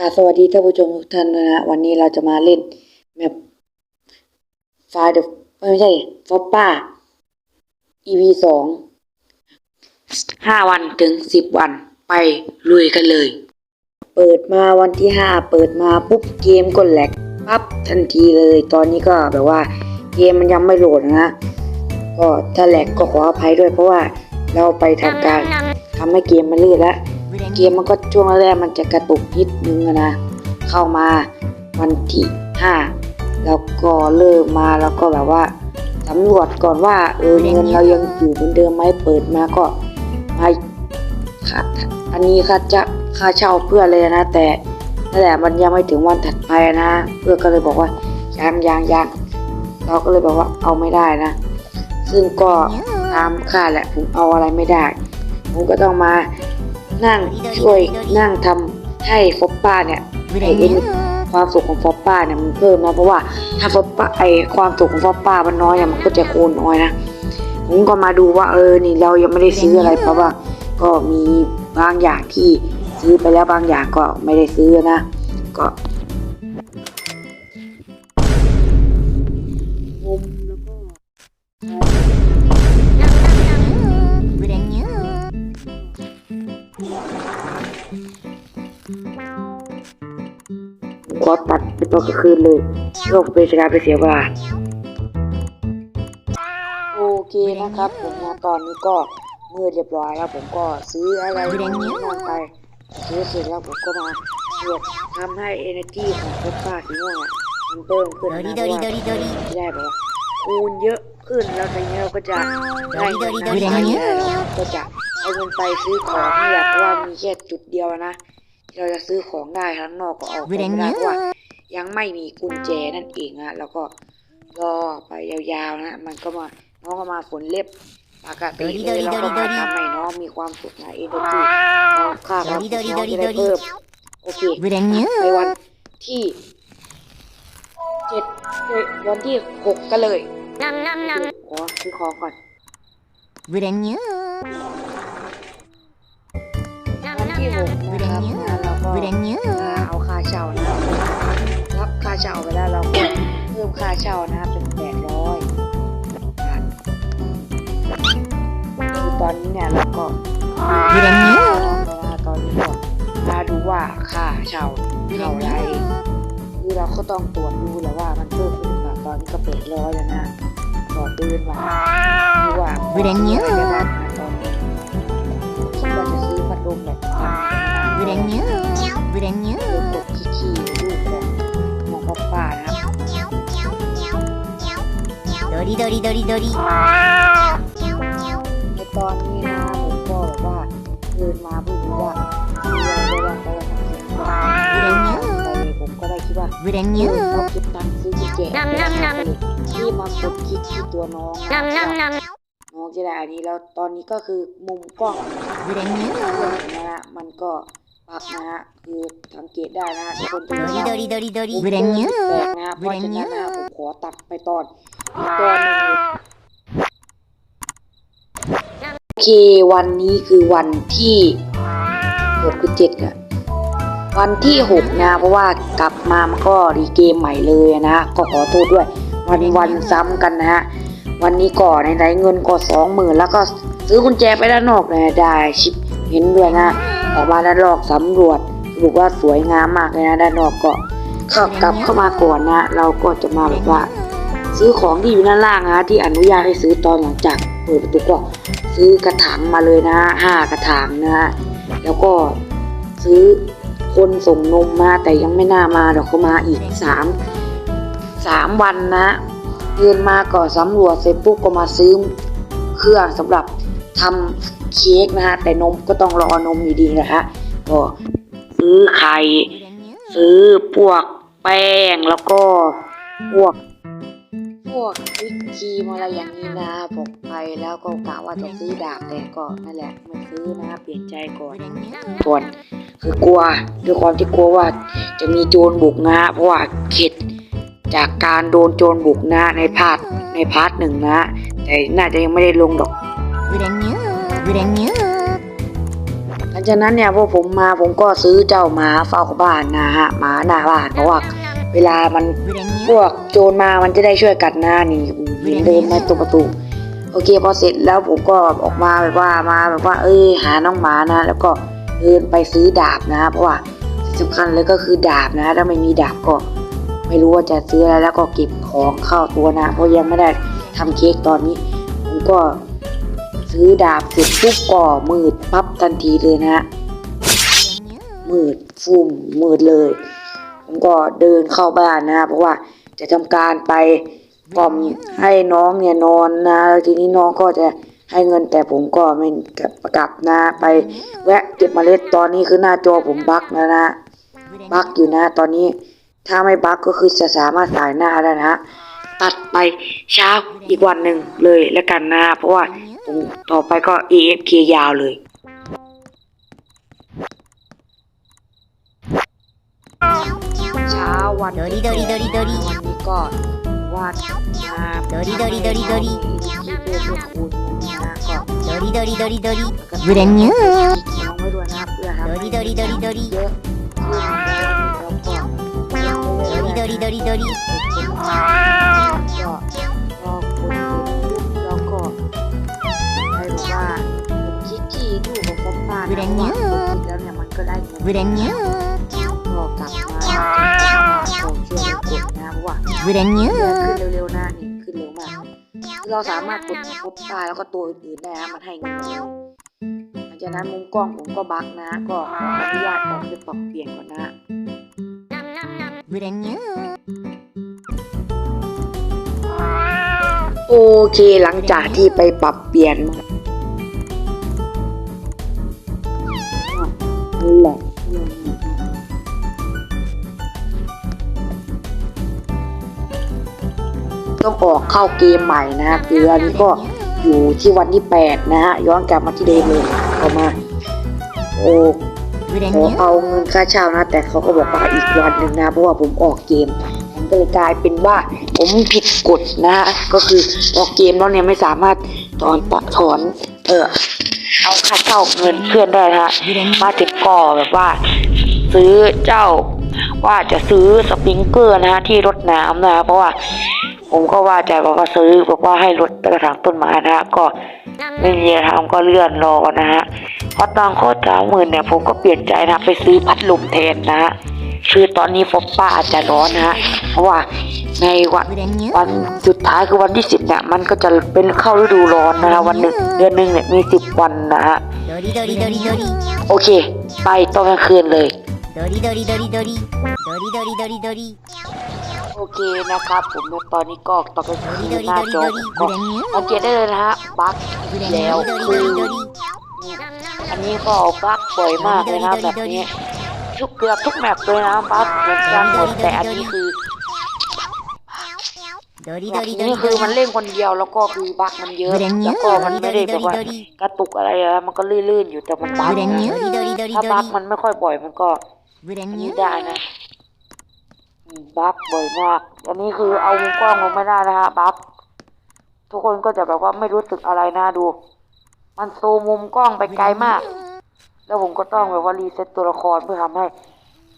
กราบสวัสดีท่านผู้ชมทุกท่านนะฮะวันนี้เราจะมาเล่นแมปไฟล์เดไม่ใช่ฟอปป้า EP สองห้าวันถึงสิบวันไปลุยกันเลย เปิดมาวันที่ห้าเปิดมาปุ๊บเกมก็แหลกปั๊บทันทีเลย ตอนนี้ก็แบบว่าเกมมันยังไม่โหลดนะก็ถ้าแหลกก็ขออภัยด้วยเพราะว่าเราไปทำการทำให้เกมมันลื่นแล้ว เกมมันก็ช่วงแรกมันจะกระตุกนิดนึงอะนะ เข้ามาวันที่ห้าแล้วก็เริ่มมาแล้วก็แบบว่าสำรวจก่อนว่าเออเงินเรายังอยู่เหมือนเดิมไหมเปิดมาก็มาค่ะอันนี้ค่าจะค่าเช่าเพื่อเลยนะ แต่นั่นแหละมันยังไม่ถึงวันถัดไปนะ เพื่อก็เลยบอกว่ายังยังยังเราก็เลยบอกว่าเอาไม่ได้นะ ซึ่งก็ตามค่าแหละผมเอาอะไรไม่ได้ ผมก็ต้องมา นั่งช่วยนั่งทำให้ฟอปป้าเนี่ยไอเอ็นความสุขของฟอปป้าเนี่ยมันเพิ่มนะเพราะว่าถ้าฟอปป้าไอความสุขของฟอปป้ามันน้อยเนี่ยมันก็จะโคนน้อยนะผมก็มาดูว่าเออนี่เรายังไม่ได้ซื้ออะไรเพราะว่า ก็มีบางอย่างที่ซื้อไปแล้วบางอย่างก็ไม่ได้ซื้อนะ ก็ ขอตัดเป็นตอนกลางคืนเลยเพื่อเป็นการไปเสียเวลาโอเคนะครับผมนะตอนนี้ก็มืดเรียบร้อยแล้วผมก็ซื้ออะไรนั่นไปซื้อเสร็จแล้วผมก็มาตรวจทำให้ energy ของรถป้าสีม่วงอะมันเพิ่มขึ้นนะเพราะว่าจะได้แบบว่าคูณเยอะขึ้นแล้วในนี้เราก็จะได้เงินนะเราก็จะเอาเงินไปซื้อของนี่แหละเพราะว่ามีแค่จุดเดียวนะที่ เราจะซื้อของได้ข้างนอกก็ออกไปไม่ได้เพราะว่า ยังไม่มีกุญแจนั่นเองนะแล้วก็รอไปยาวๆนะ มันก็มาน้องก็มาฝนเล็บปกติเลยเราก็มาทำให้น้องมีความสุขนะเอเนอร์จีน้องค่าความสุขน้องจะได้เพิ่มโอเคไปวันที่เจ็ดเอ้ยวันที่หกกันเลยขอซื้อของก่อนวันที่หกนะครับ นะเราก็มาเอาค่าเช่านะครับรับค่าเช่าไปแล้วเราก็เพิ่มค่าเช่านะครับเป็นแปดร้อยบาทคือตอนนี้เนี่ยเราก็มาตอนนี้ก็มาดูว่าค่าเช่าเท่าไหรคือเราก็ต้องตรวจดูแหล้วว่ามันเพิ่มขึ้นหรือเปล่าตอนนี้ก็แปดร้อยแล้วนะก่อนตื่นมาดูว่าพอซื้ออะไรได้บ้างนะตอนนี้คิดว่าจะซื้อพัดลมแบบเริ่มกดขี้ๆรูปของของป้าป้านะครับในตอนนี้นะผมก็แบบว่าเดินมาเพิ่งรู้ว่าซื้ออะไรได้บ้างเพราะว่ามันเขียนว่าแต่ผมก็ได้คิดว่าเออเราเก็บตังค์ซื้อกุญแจที่มากดคลิกที่ตัวน้องนะน้องจะได้อันนี้แล้วตอนนี้ก็คือมุมกล้องนะฮะมันก็ ปรับนะฮะคือสังเกตได้นะฮะทุกคนจะเห็นว่ามุมเพิ่มแปลกนะฮะเพราะฉะนั้นนะฮะผมขอตัดไปตอนอีกตอนหนึงเลยโอเควันนี้คือวันที่หกคือเจ็ดอะวันที่หกนะ เพราะว่ากลับมามันก็รีเกมใหม่เลยนะฮะก็ขอโทษด้วย วันวันซ้ำกันนะฮะวันนี้ก่อนในเงินก็สองหมื่นแล้วก็ซื้อกุญแจไปด้านนอกนะได้ชิปเห็นด้วยนะ ออกมาด้านนอกสำรวจสรุปว่าสวยงามมากเลยนะด้านนอกก็ก็กลับเข้ามาก่อนนะ เราก็จะมาแบบว่า ซื้อของที่อยู่ด้านล่างนะที่อนุญาตให้ซื้อตอนหลังจากเปิดประตูก็ซื้อกระถางมาเลยนะห้ากระถางนะ แล้วก็ซื้อคนส่งนมมาแต่ยังไม่น่ามาเดี๋ยวเขามาอีกสามสามวันนะเดินมาก็สำรวจเสร็จปุ๊บก็มาซื้อเครื่องสำหรับทำ เค้กนะฮะแต่นมก็ต้องรอนมอยู่ดีนะฮะก็ซื้อไข่ ซื้อพวกแป้งแล้วก็พวกพวกวิกครีมอะไรอย่างนี้นะผมไปแล้วก็กะว่าจะซื้อดาบแต่ก็นั่นแหละไม่ซื้อนะเปลี่ยนใจก่อนส่วนคือกลัวด้วยความที่กลัวว่าจะมีโจรบุกนะเพราะว่าเข็ดจากการโดนโจรบุกนะในพาร์ทในพาร์ทหนึ่งนะ แต่น่าจะยังไม่ได้ลงดอก หลังจากนั้นเนี่ยพวกผมมาผมก็ซื้อเจ้าหมาเฝ้าบ้านนะฮะหมาหน้าบ้านเพราะว่าเวลามันพวกโจรมามันจะได้ช่วยกัดหน้านี่เดินมาตรงประตูโอเคพอเสร็จแล้วผมก็ออกมาแบบว่ามาแบบว่า เอ้ยหาน้องหมานะ แล้วก็เดินไปซื้อดาบนะเพราะว่าสำคัญเลยก็คือดาบนะถ้าไม่มีดาบก็ ไม่รู้ว่าจะซื้ออะไรแล้วก็เก็บของเข้าตัวนะ เพราะยังไม่ได้ทำเค้กตอนนี้ ผมก็ ซื้อดาบเสร็จปุ๊บก็มืดปั๊บทันทีเลยนะฮะมืดฟุ่มมืดเลย ผมก็เดินเข้าบ้านนะ เพราะว่าจะทำการไปกล่อมให้น้องเนี่ยนอนนะทีนี้น้องก็จะให้เงินแต่ผมก็ไม่กลับกลับนะไปแวะเก็บเมล็ดตอนนี้คือหน้าจอผมบั๊กนะนะบั๊กอยู่นะ ตอนนี้ถ้าไม่บั๊กก็คือจะสามารถสายหน้าได้นะฮะตัดไปเช้าอีกวันหนึ่งเลยแล้วกันนะ เพราะว่า ต่อไปก็ AFK ยาวเลย เช้าวันโดริโดริดริโดริ วันนี้ก็วาดมาโดริโดริโดริโดริ ที่เป็นลูกคุณนะก็โดริโดริโดริโดริブレニューน้องไว้ด้วยนะเพื่อครับโดริโดริโดริโดริเยอะแล้วก็โดริโดริโดริโดริ ก็ วิเดนยูแล้เนวเดนยูบเรวเดนยูเร็วๆน้านี่ขึ้นเร็วมาก เราสามารถกดครบตายแล้วก็ตัวอื่นๆได้นะมันให้เงินหลังจากนั้นมุมกล้องผมก็บักนะ ก็ขออนุญาตออกไปปรับเปลี่ยนก่อนนะวเดนยูโอเคหลังจากที่ไปปรับเปลี่ยน นแหละต้องออกเข้าเกมใหม่นะเดือนก็อยู่ที่วันที่ 8 นะฮะ ย้อนกลับมาที่เดมเลยเข้ามาโอ้ขอเอาเงินค่าเช่านะ แต่เขาก็บอกว่าอีกวันหนึ่งนะ เพราะว่าผมออกเกมมันก็เลยกลายเป็นว่าผมผิดกฎนะะก็คือออกเกมแล้วเนี่ยไม่สามารถถอนถอน เออ เอาค่าเช่าเงินเพื่อนได้วยฮะมาถึงก่อแบบว่า ซื้อเจ้าว่าจะซื้อสปริงเกอร์นะฮะที่รดน้ำนะ เพราะว่า ผมก็ว่าจะบอกว่าซื้อบอกว่าให้รดกระถางต้นไม้นะฮะก็ไม่มีทำก็เลื่อนรอนะฮะพอตอนโคตรสามหมื่นเนี่ยผมก็เปลี่ยนใจนะไปซื้อพัดลมแทนนะฮะคือตอนนี้ฟบป้าอาจจะร้อนนะฮะว่าในวันวันสุดท้ายคือวันที่สิบเนี่ยมันก็จะเป็นเข้าฤดูร้อนนะฮะวันหนึ่งเดือนหนึ่งเนี่ยมีสิบวันนะฮะโอเค ไปตอนกลางคืนเลยโอเคนะครับ ผมตอนนี้ก็ตอนกลางคืนหน้าจบก็สัเคได้เลยนะฮะบั๊กแล้วคืออันนี้ก็บั๊กบ่อยมากเลยนะแบบนี้ทุกเกือบทุกแมปเลยนะบั๊กเหมือนกันหมดแต่อันนี้คือ ดดีดดีดนี่คือมันเล่นคนเดียวแล้วก็คือบักมันเยอะแล้วก็มันไม่ได้แบบว่ากระตุกอะไรอะมันก็ลื่นๆอยู่แต่มันบักนะถ้าบักมันไม่ค่อยบ่อยมันก็นี่ได้นะบักบ่อยมากอันนี้คือเอามุมกล้องลงไม่ได้นะฮะบักทุกคนก็จะแบบว่าไม่รู้สึกอะไรนะดู มันซูมมุมกล้องไปไกลมาก แล้วผมก็ต้องแบบว่ารีเซ็ตตัวละครเพื่อทำให้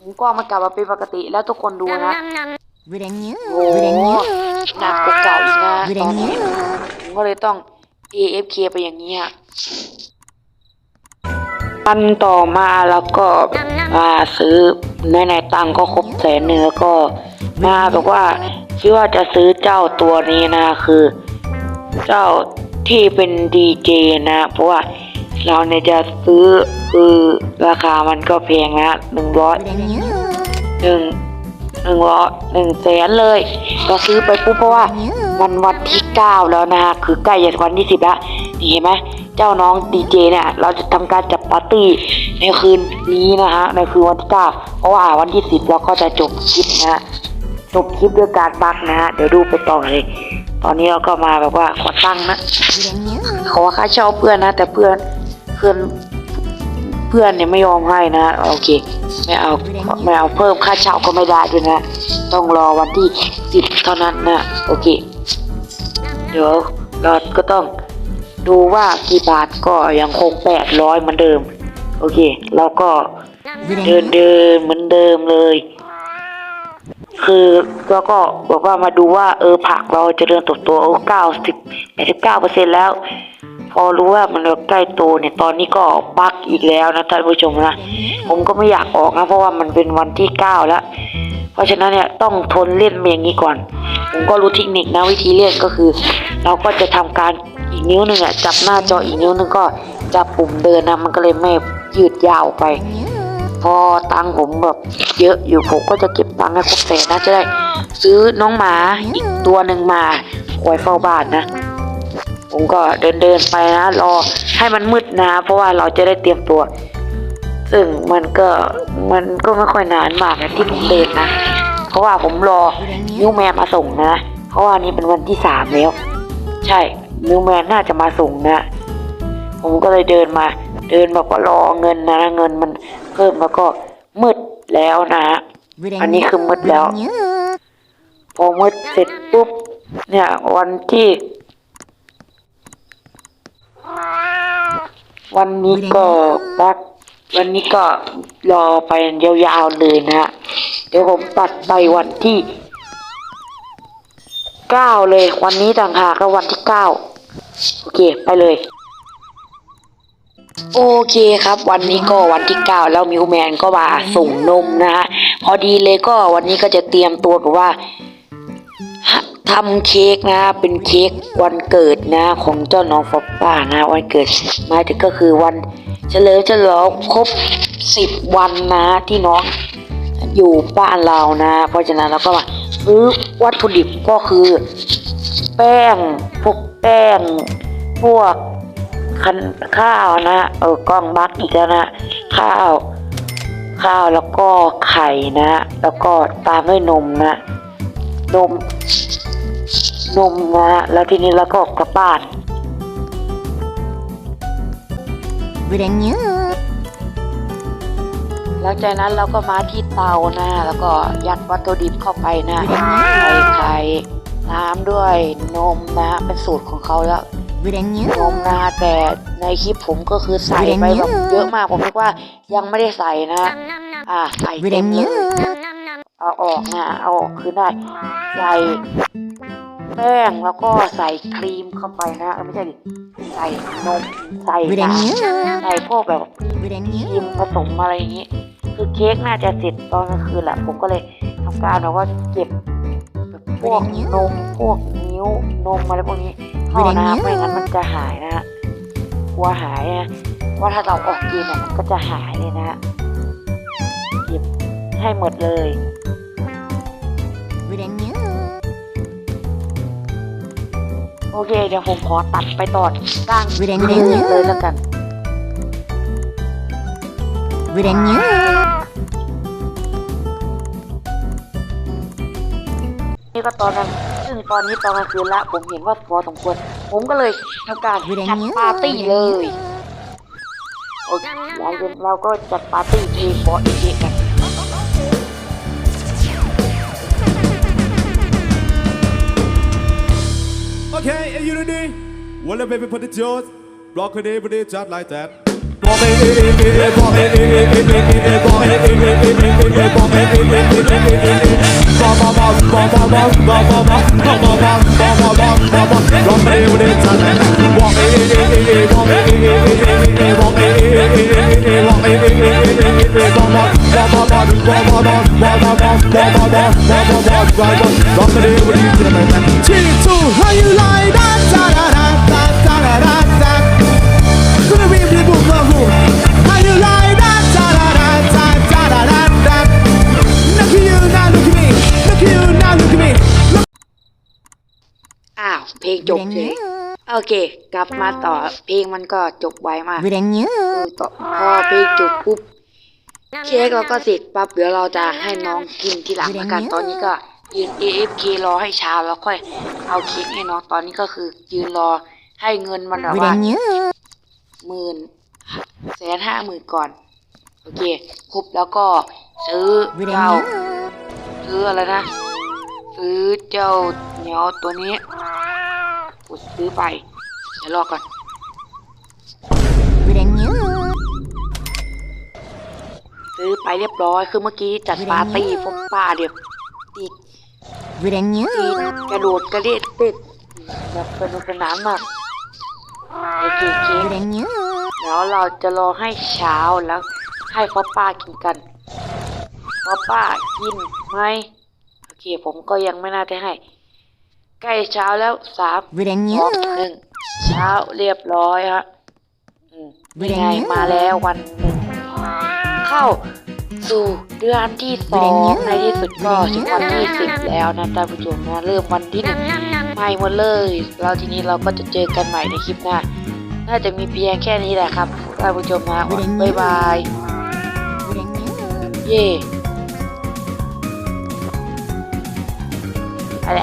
มุมกล้องมันกลับมาเป็นปกติแล้วทุกคนดูนะ บรนยูบรนยูหนักกว่าเก่าอีกนะตอนนี้ผมก็เลยต้อง AFK ไปอย่างนี้ฮะันต่อมาแล้วก็มาซื้อในในตังก็ครบแสนหนึงแล้วก็มาบอกว่าคิดว่าจะซื้อเจ้าตัวนี้นะคือ เจ้าที่เป็นดีเจนะ เพราะว่าเราเนี่ยจะซื้อคือราคามันก็แพงนะหนึ่งร้อยหนึ่ง หนึ่งร้อยหนึ่งแสนเลยเราซื้อไปปุ๊บเพราะว่าวันวันที่เก้าแล้วนะคะคือใกล้จะวันที่สิบแล้วนี่เห็นไหมเจ้าน้องดีเจเนี่ยเราจะทำการจัดปาร์ตี้ในคืนนี้นะฮะในคืนวันที่เก้าเพราะว่าวันที่สิบเราก็จะจบคลิปนะฮะจบคลิปด้วยการบักนะฮะเดี๋ยวดูไปต่อเลย ตอนนี้เราก็มาแบบว่าขอตั้งนะขอค่าเช่าเพื่อนนะ แต่เพื่อนเพื่อน เพื่อนเนี่ยไม่ยอมให้นะโอเคไม่เอาไม่เอาเพิ่มค่าเช่าก็ไม่ได้ด้วยนะ ต้องรอวันที่สิบเท่านั้นนะโอเค เดี๋ยวเราก็ต้องดูว่ากี่บาทก็ยังคงแปดร้อยเหมือนเดิม โอเคเราก็เดินเดินเหมือนเดิมเลย คือเราก็บอกว่ามาดูว่าเออผักเราจะเดินตกตัวโอ้เก้าสิบแปดสิบเก้าเปอร์เซ็นแล้ว พอรู้ว่ามันใกล้โตเนี่ยตอนนี้ก็บักอีกแล้วนะท่านผู้ชมนะผมก็ไม่อยากออกนะเพราะว่ามันเป็นวันที่เก้าแล้วเพราะฉะนั้นเนี่ยต้องทนเล่นเมาอย่างนี้ก่อน ผมก็รู้เทคนิคนะวิธีเล่นก็คือ เราก็จะทำการอีกนิ้วหนึ่งอะจับหน้าจออีกนิ้วหนึงก็จับปุ่มเดินนะมันก็เลยไม่ยืดยาวไป พอตังผมแบบเยอะอยู่ผมก็จะเก็บตังให้ครบแสนนะจะได้ซื้อน้องหมาอีกตัวหนึ่งมาไว้เฝ้าบ้านนะ ผมก็เดินเดินไปนะ รอให้มันมืดนะ เพราะว่าเราจะได้เตรียมตัว ซึ่งมันก็มันก็ไม่ค่อยนานมากนะที่ผมเดินนะ เพราะว่าผมรอนิวแมนมาส่งนะ เพราะว่านี่เป็นวันที่สามแล้ว ใช่นิวแมนน่าจะมาส่งนะ ผมก็เลยเดินมา เดินแบบว่ารอเงินนะเงินมันเพิ่มแล้วก็มืดแล้วนะอันนี้คือมืดแล้ว พอมืดเสร็จปุ๊บเนี่ยวันที่ วันนี้ก็ปักวันนี้ก็รอไปยาวๆเลยนะฮะเดี๋ยวผมตัดไปวันที่เก้าเลย วันนี้ต่างหากก็วันที่เก้าโอเคไปเลย โอเคครับ วันนี้ก็วันที่เก้าแล้วมิวแมนก็มาส่งนมนะฮะพอดีเลยก็วันนี้ก็จะเตรียมตัวแบบว่า ทำเค้กนะ เป็นเค้กวันเกิดนะ ของเจ้าน้องฟอปป้านะ วันเกิดมาถึงก็คือวันเฉลิมฉลองครบสิบวันนะที่น้องอยู่บ้านเรานะ เพราะฉะนั้นเราก็มาซื้อวัตถุดิบก็คือ แป้งพวกแป้งพวกคันข้าวนะเออกล้องบักอีกแล้วนะข้าว ข้าวแล้วก็ไข่นะ แล้วก็ตามด้วยนมนะนม นมนะฮะแล้วทีนี้เราก็ออกกลับบ้านบรัยูหลังจากนั้นเราก็มาที่เตานะแล้วก็ยัดวัตถุดิบเข้าไปนะใส่ไข่น้ำด้วยนมนะ เป็นสูตรของเขาแล้วนมนะแต่ในคลิปผมก็คือใส่ไปแบบเยอะมากผมคิดว่ายังไม่ได้ใส่นะ อ่าใส่เต็มเลยเอาออกนะเอาออกคือได้ใส่ แป้งแล้วก็ใส่ครีมเข้าไปนะเอไม่ใช่ดิใส่นมใส่น้ใส่พวกแบบครีมผสมอะไรอย่างนี้ คือเค้กน่าจะเสร็จตอนกลางคืนแหละผมก็เลยทำการแบบว่าเก็บพวกนมพวกนิ้วนมอะไรพวกนี้เข้าน้ำไม่งั้นมันจะหายนะฮะกลัวหายนะว่าถ้าเราออกกินเนี่ยมันก็จะหายเลยนะเก็บให้หมดเลย โอเค เดี๋ยวผมขอตัดไปตอดสร้างวิเดนเนี้เลยแล้วกันวิเดนเนี้นี่ก็ตอนนั้นซึ่งตอนนี้ตอนกลางคืนละผมเห็นว่าพอสมควร ผมก็เลยทำการจัดปาร์ตี้เลย โอเคแล้วเราก็จัดปาร์ตี้ทีพบอสกทีกัน Okay, in unity. Well, the baby put it yours. Block it, put it just like that. on board, right on, rock the deal, what do you feel about that? Three, two, how you like that? Da da da da da da da da. Gonna be a big boom, boom, boom. How you like that? Da da da da da da da da. Look at you now, look at me. Look at you now, look at me. อ้าว เพลงจบเลย โอเค กลับมาต่อ เพลงมันก็จบไวมาก Bring you. พอเพลงจบปุ๊บ เค้กเราก็เสร็จปั๊บเดี๋ยวเราจะให้น้องกินทีหลังละกันตอนนี้ก็ยืน AFK รอให้เช้าแล้วค่อยเอาเค้กให้น้องตอนนี้ก็คือ ยืนรอให้เงินมันแบบว่าหมื่นแสนห้าหมื่นก่อน โอเค ครบแล้วก็ซื้อเจ้าซื้ออะไรนะ ซื้อเจ้าเหนียวตัวนี้กดซื้อไปเดี๋ยวรอก่อน ซื้อไปเรียบร้อยคือเมื่อกี้จัดปาร์ตี้พบป้าเดียวติดวิดนยูกระโดดกระเด็ดติดแบบสนุกสนานมากโอเคคิดแล้วเราจะรอให้เช้าแล้วให้พ่อป้ากินกันพ่อป้ากินไหมโอเคผมก็ยังไม่น่าจะให้ ใกล้เช้าแล้วสามสองหนึ่งเช้าเรียบร้อยฮะอืมยังไงมาแล้ววันหนึ่ง เข้าสู่เดือนที่สองในที่สุดก็ถึงวันที่สิบแล้วนะท่านผู้ชมนะเริ่มวันที่หนึ่งไม่หมดเลยเราทีนี้เราก็จะเจอกันใหม่ในคลิปหน้าน่าจะมีเพียงแค่นี้แหละครับท่านผู้ชมนะบ๊ายบายเย่อะไร